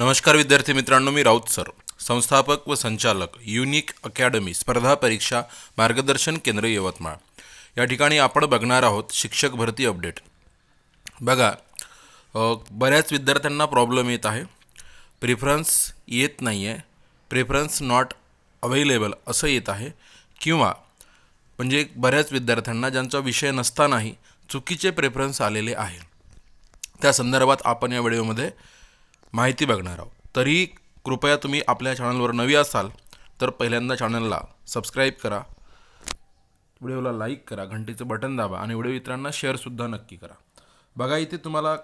नमस्कार विद्यार्थी मित्रांनो मी राऊत सर. संस्थापक व संचालक युनिक अकॅडमी स्पर्धा परीक्षा मार्गदर्शन केंद्र यवतमाळ. या ठिकाणी आपण बघणार आहोत शिक्षक भरती अपडेट. बघा बऱ्याच विद्यार्थ्यांना प्रॉब्लेम येत आहे. प्रिफरन्स येत नाही आहे प्रेफरन्स नॉट अवेलेबल असं येत आहे. किंवा म्हणजे बऱ्याच विद्यार्थ्यांना ज्यांचा विषय नसतानाही चुकीचे प्रेफरन्स आलेले आहे. त्या संदर्भात आपण या व्हिडिओमध्ये माहिती बघणार आहोत. तरी कृपया तुम्ही आपल्या चॅनलवर नवी असाल तर पहिल्यांदा चॅनलला सबस्क्राईब करा. व्हिडिओला लाईक करा घंटीचं बटन दाबा आणि व्हिडिओ इतरांना शेअरसुद्धा नक्की करा. बघा इथे तुम्हाला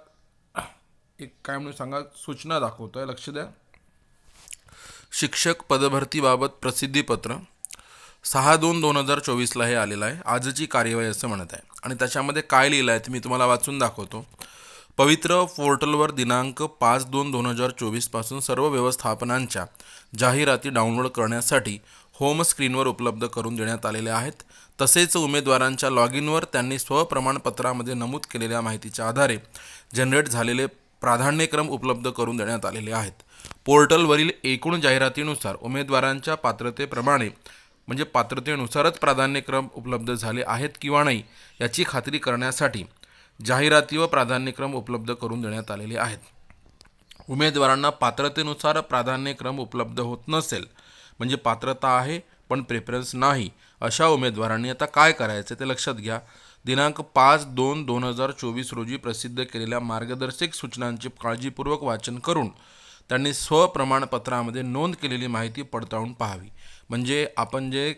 एक काय म्हणून सांगा सूचना दाखवतो आहे लक्ष द्या. शिक्षक पदभरतीबाबत प्रसिद्धीपत्र सहा दोन दोन हजार चोवीसला हे आलेलं आहे. आजची कार्यवाही असं म्हणत आहे. आणि त्याच्यामध्ये काय लिहिलं आहे ते मी तुम्हाला वाचून दाखवतो. पवित्र पोर्टलवर दिनांक पाच दोन दोन हजार चोवीसपासून सर्व व्यवस्थापनांच्या जाहिराती डाउनलोड करण्यासाठी होम स्क्रीनवर उपलब्ध करून देण्यात आलेल्या आहेत. तसेच उमेदवारांच्या लॉग इनवर त्यांनी स्वप्रमाणपत्रामध्ये नमूद केलेल्या माहितीच्या आधारे जनरेट झालेले प्राधान्यक्रम उपलब्ध करून देण्यात आलेले आहेत. पोर्टलवरील एकूण जाहिरातीनुसार उमेदवारांच्या पात्रतेप्रमाणे म्हणजे पात्रतेनुसारच प्राधान्यक्रम उपलब्ध झाले आहेत किंवा नाही याची खात्री करण्यासाठी जाहिराती व प्राधान्यक्रम उपलब्ध करून देण्यात आलेले आहेत. उमेदवारांना पात्रतेनुसार प्राधान्यक्रम उपलब्ध होत नसेल म्हणजे पात्रता आहे पण प्रेफरन्स नाही अशा उमेदवारांनी आता काय करायचं ते लक्षात घ्या. दिनांक पाच दोन दोन हजार चोवीस रोजी प्रसिद्ध केलेल्या मार्गदर्शक सूचनांचे काळजीपूर्वक वाचन करून त्यांनी स्वप्रमाणपत्रामध्ये नोंद केलेली माहिती पडताळून पाहावी. म्हणजे आपण जे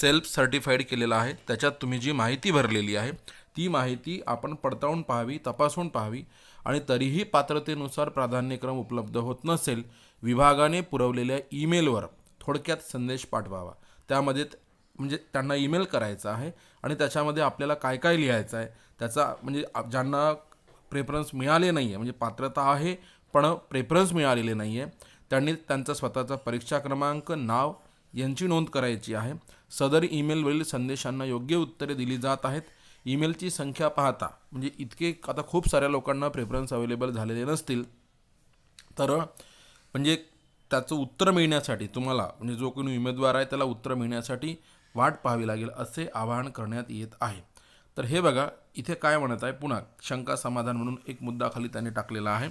सेल्फ सर्टिफाईड केलेलं आहे त्याच्यात तुम्ही जी माहिती भरलेली आहे ती माहिती आपण पडताळून पाहावी तपासून पाहावी आणि तरीही पात्रतेनुसार प्राधान्यक्रम उपलब्ध होत नसेल विभागाने पुरवलेल्या ईमेलवर थोडक्यात संदेश पाठवावा. त्यामध्ये म्हणजे त्यांना ईमेल करायचा आहे आणि त्याच्यामध्ये आपल्याला काय काय लिहायचं आहे त्याचा म्हणजे ज्यांना प्रेफरन्स मिळाले नाही आहे म्हणजे पात्रता आहे पण प्रेफरन्स मिळालेले नाही आहे त्यांनी त्यांचा स्वतःचा परीक्षा क्रमांक नाव यांची नोंद करायची आहे. सदर ईमेलवरील संदेशांना योग्य उत्तरे दिली जात आहेत. ईमेलची संख्या पाहता म्हणजे इतके आता खूप साऱ्या लोकांना प्रेफरन्स अवेलेबल झालेले नसतील तर म्हणजे त्याचं उत्तर मिळण्यासाठी तुम्हाला म्हणजे जो कोणी उमेदवार आहे त्याला उत्तर मिळण्यासाठी वाट पाहावी लागेल असे आवाहन करण्यात येत आहे. तर हे बघा इथे काय म्हणत आहे पुन्हा शंका समाधान म्हणून एक मुद्दा खाली त्यांनी टाकलेला आहे.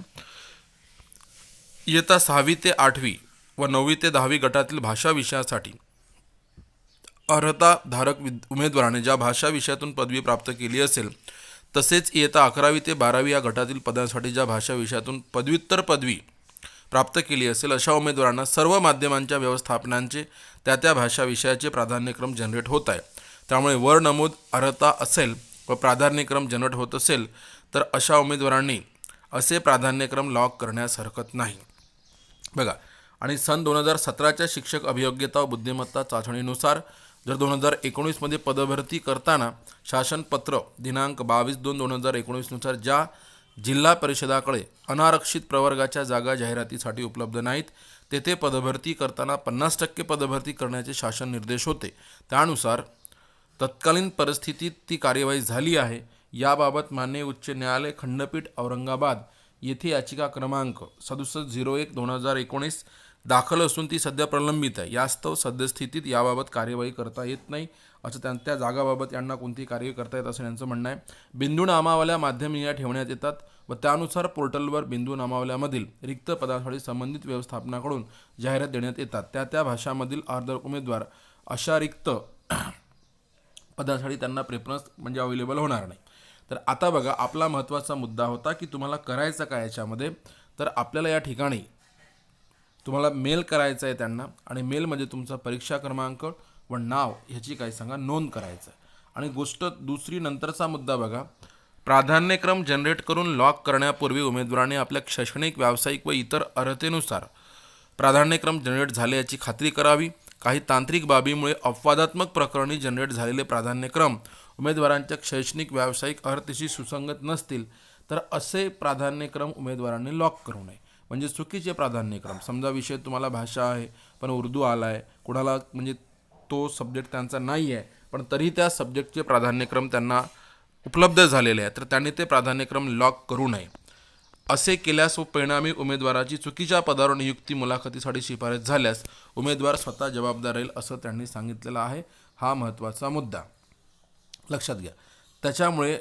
इयत्ता सहावी ते आठवी व नववी ते दहावी गटातील भाषा विषयासाठी अर्हताधारक विद उमेदवाराने ज्या भाषा विषयातून पदवी प्राप्त केली असेल तसेच इयत्ता अकरावी ते बारावी या गटातील पदांसाठी ज्या भाषा विषयातून पदव्युत्तर पदवी प्राप्त केली असेल अशा उमेदवारांना सर्व माध्यमांच्या व्यवस्थापनांचे त्या त्या भाषा विषयाचे प्राधान्यक्रम जनरेट होत आहे. त्यामुळे वर नमूद अर्हता असेल व प्राधान्यक्रम जनरेट होत असेल तर अशा उमेदवारांनी असे प्राधान्यक्रम लॉक करण्यास हरकत नाही. बघा आणि सन दोन हजार सतराच्या शिक्षक अभियोग्यता व बुद्धिमत्ता चाचणीनुसार जर दोन हजार एकोणीसमध्ये पदभरती करताना शासनपत्र दिनांक बावीस दोन दोन हजार एकोणीसनुसार ज्या जिल्हा परिषदाकडे अनारक्षित प्रवर्गाच्या जागा जाहिरातीसाठी उपलब्ध नाहीत तेथे पदभरती करताना पन्नास टक्के पदभरती करण्याचे शासन निर्देश होते. त्यानुसार तत्कालीन परिस्थितीत ती कार्यवाही झाली आहे. याबाबत मान्य उच्च न्यायालय खंडपीठ औरंगाबाद येथे याचिका क्रमांक सदुसष्ट झिरो एक दोन हजार एकोणीस दाखल असून ती सध्या प्रलंबित आहे. यास्तव सद्यस्थितीत याबाबत कार्यवाही करता येत नाही असं त्या त्या जागाबाबत यांना कोणतीही कार्य करता येत असं यांचं म्हणणं आहे. बिंदू नामावल्या माध्यमिया ठेवण्यात येतात व त्यानुसार पोर्टलवर बिंदू नामावल्यामधील रिक्त पदासाठी संबंधित व्यवस्थापनाकडून जाहिरात देण्यात येतात. त्या त्या भाषामधील अर्ध उमेदवार अशा रिक्त पदासाठी त्यांना प्रेफरन्स म्हणजे अवेलेबल होणार नाही. तर आता बघा आपला महत्त्वाचा मुद्दा होता की तुम्हाला करायचं काय याच्यामध्ये? तर आपल्याला या ठिकाणी तुम्हाला मेल करायचं आहे त्यांना आणि मेलमध्ये म्हणजे तुमचा परीक्षा क्रमांक व नाव ह्याची काय सांगा नोंद करायचं आहे. आणि गोष्ट दुसरी नंतरचा मुद्दा बघा. प्राधान्यक्रम जनरेट करून लॉक करण्यापूर्वी उमेदवाराने आपल्या शैक्षणिक व्यावसायिक व इतर अर्हतेनुसार प्राधान्यक्रम जनरेट झाले याची खात्री करावी. काही तांत्रिक बाबीमुळे अपवादात्मक प्रकरणी जनरेट झालेले प्राधान्यक्रम उमेदवारांच्या शैक्षणिक व्यावसायिक अर्हतेशी सुसंगत नसतील तर असे प्राधान्यक्रम उमेदवारांनी लॉक करू नये. म्हणजे चुकीचे प्राधान्यक्रम समजा विषय तुम्हाला भाषा आहे पण उर्दू आला आहे कुणाला म्हणजे तो सब्जेक्ट त्यांचा नाही आहे पण तरी त्या सब्जेक्टचे प्राधान्यक्रम त्यांना उपलब्ध झालेले आहे तर त्यांनी ते प्राधान्यक्रम लॉक करू नये. असे केल्यास व परिणामी उमेदवाराची चुकीच्या पदावर नियुक्ती मुलाखतीसाठी शिफारस झाल्यास उमेदवार स्वतः जबाबदार राहील असं त्यांनी सांगितलेलं आहे. हा महत्त्वाचा मुद्दा. लक्षात घ्या. त्याच्यामुळे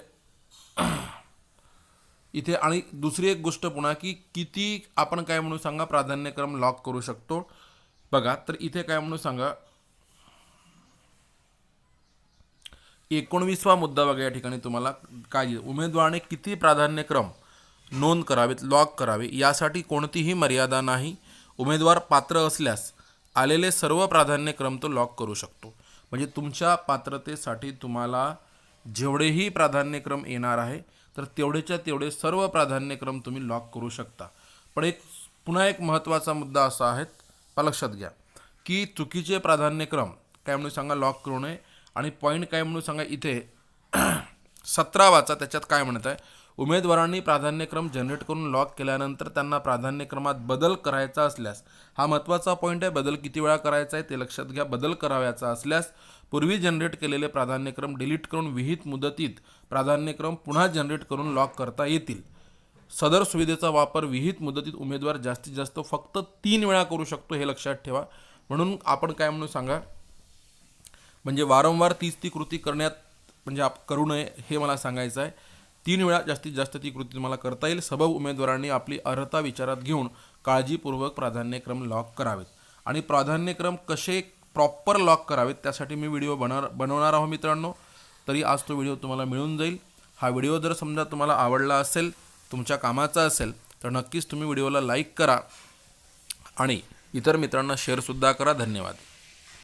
इथे आणि दुसरी एक गोष्ट पुन्हा की किती आपण काय म्हणून सांगा प्राधान्यक्रम लॉक करू शकतो. बघा तर इथे काय म्हणून सांगा. एकोणवीसवा मुद्दा बघा या ठिकाणी तुम्हाला काय उमेदवाराने किती प्राधान्यक्रम नोंद करावेत लॉक करावे यासाठी कोणतीही मर्यादा नाही. उमेदवार पात्र असल्यास आलेले सर्व प्राधान्यक्रम तो लॉक करू शकतो. म्हणजे तुमच्या पात्रतेसाठी तुम्हाला जेवढेही प्राधान्यक्रम येणार आहे तर तेवढेच्या तेवढे सर्व प्राधान्यक्रम तुम्ही लॉक करू शकता. पण एक पुन्हा एक महत्त्वाचा मुद्दा असा आहे लक्षात घ्या की चुकीचे प्राधान्यक्रम काय म्हणून सांगा लॉक करू नये. आणि पॉईंट काय म्हणून सांगा इथे सतरावाचा त्याच्यात काय म्हणत आहे उमेदवारांनी प्राधान्यक्रम जनरेट करून लॉक केल्यानंतर त्यांना प्राधान्यक्रमात बदल करायचा असल्यास हा महत्त्वाचा पॉईंट आहे बदल किती वेळा करायचा आहे ते लक्षात घ्या बदल करावयाचा असल्यास पूर्वी जनरेट केलेले प्राधान्यक्रम डिलीट करून विहित मुदतीत प्राधान्यक्रम पुन्हा जनरेट करून लॉक करता येतील. सदर सुविधेचा वापर विहित मुदतीत उमेदवार जास्तीत जास्त फक्त तीन वेळा करू शकतो हे लक्षात ठेवा. म्हणून आपण काय म्हणून सांगा? म्हणजे वारंवार तीच ती कृती करण्यात म्हणजे आप करू नये हे मला सांगायचं आहे. तीन वेळा जास्तीत जास्त ती कृती तुम्हाला करता येईल. सबब उमेदवारांनी आपली अर्हता विचारात घेऊन काळजीपूर्वक प्राधान्यक्रम लॉक करावेत. आणि प्राधान्यक्रम कसे प्रॉपर लॉक करावेत. त्यासाठी मी व्हिडिओ बनव बनवणार आहो मित्रांनो. तरी आज तो व्हिडिओ तुम्हाला मिळून जाईल. हा व्हिडिओ जर समजा तुम्हाला आवडला असेल तुमच्या कामाचा असेल तर नक्कीच तुम्ही व्हिडिओला लाईक करा. आणि इतर मित्रांना शेअरसुद्धा करा. धन्यवाद.